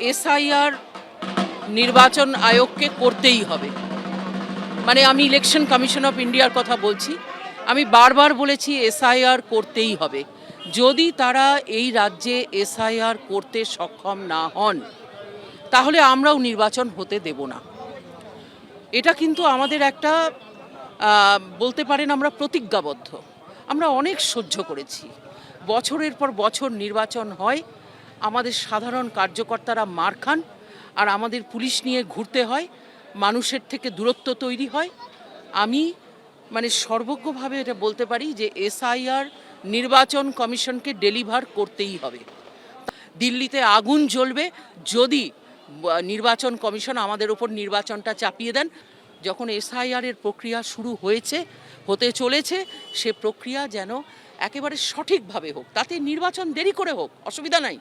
SIR নির্বাচন আয়োগকে করতেই হবে। মানে আমি ইলেকশন কমিশন অফ ইন্ডিয়ার কথা বলছি। আমি বারবার বলেছি এসআইআর করতেই হবে। যদি তারা এই রাজ্যে এসআইআর করতে সক্ষম না হন, তাহলে আমরাও নির্বাচন হতে দেব না। এটা কিন্তু আমাদের একটা বলতে পারেন আমরা প্রতিজ্ঞাবদ্ধ। আমরা অনেক সহ্য করেছি। বছরের পর বছর নির্বাচন হয় আমাদের সাধারণ কার্যকর্তারা মার খান আর আমাদের পুলিশ নিয়ে ঘুরতে হয়, মানুষের থেকে দূরত্ব তৈরি হয়। আমি মানে সর্বজ্ঞভাবে এটা বলতে পারি যে এসআইআর নির্বাচন কমিশনকে ডেলিভার করতেই হবে। দিল্লিতে আগুন জ্বলবে যদি নির্বাচন কমিশন আমাদের ওপর নির্বাচনটা চাপিয়ে দেন যখন এসআইআরের প্রক্রিয়া শুরু হয়েছে, হতে চলেছে, সে প্রক্রিয়া যেন একেবারে সঠিকভাবে হোক, তাতে নির্বাচন দেরি করে হোক, অসুবিধা নাই।